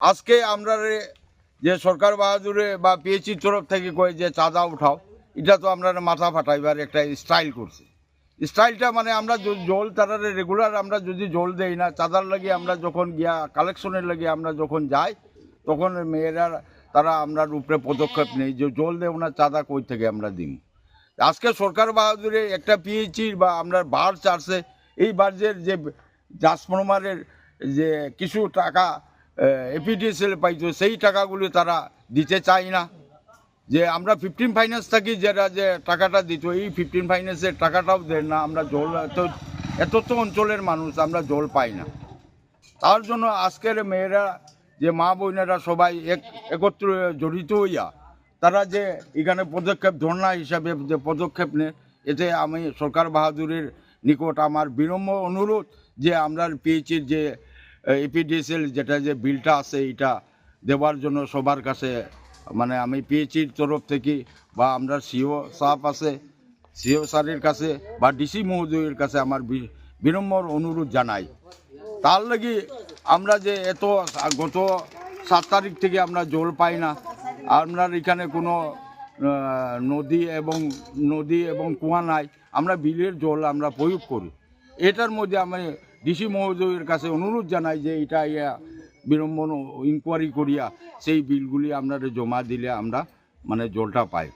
আজকে আমরা যে সরকার বাহাদুরে বা পিএইচির তরফ থেকে কয়ে যে চাঁদা উঠাও, এটা তো আমরা মাথা ফাটাইবার একটা স্টাইল করছে। স্টাইলটা মানে আমরা জল তারা রেগুলার আমরা যদি জল দেই না, চাঁদার লাগে আমরা যখন গিয়া কালেকশনের লাগে আমরা যখন যাই, তখন মেয়েরা তারা আমরা উপরে পদক্ষেপ নেই যে জল দেব না, চাঁদা কই থেকে আমরা দিই আজকে সরকার বাহাদুরে একটা পিএইচির বা আমরা বার চার্জে এই বার্জের যে ট্রান্সফরমারের যে কিছু টাকা এপিডিএসএল পাইতো সেই টাকাগুলি তারা দিতে চায় না। যে আমরা ফিফটিন ফাইন্যান্স থাকি যেটা যে টাকাটা দিত, এই ফিফটিন ফাইন্যান্সের টাকাটাও দেন না। আমরা জল, এত এত তো অঞ্চলের মানুষ, আমরা জল পাই না। তার জন্য আজকের মেয়েরা, যে মা বোনেরা সবাই এক, একত্র জড়িত হইয়া, তারা যে এখানে পদক্ষেপ, ধর্ণা হিসাবে যে পদক্ষেপ নেয় এতে আমি সরকার বাহাদুরের নিকট আমার বিনম্র অনুরোধ যে আমরা পিএইচির যে এপিডিএসএল যেটা যে বিলটা আছে এটা দেওয়ার জন্য সবার কাছে মানে আমি পিএইচির তরফ থেকে বা আমরা সিও সাপ আছে সিও স্যারের কাছে বা ডিসি মহোদয়ের কাছে আমার বিনম্র অনুরোধ জানাই। তার লাগি আমরা যে এত গত সাত তারিখ থেকে আমরা জল পাই না আপনার এখানে কোনো নদী এবং নদী এবং কুয়া নাই, আমরা বিলের জল আমরা প্রয়োগ করি। এটার মধ্যে আমি ডিসি মহোদয়ের কাছে অনুরোধ জানাই যে এটা ইয়া বিড়ম্বন ইনকোয়ারি করিয়া সেই বিলগুলি আপনারা জমা দিলে আমরা মানে জলটা পাই।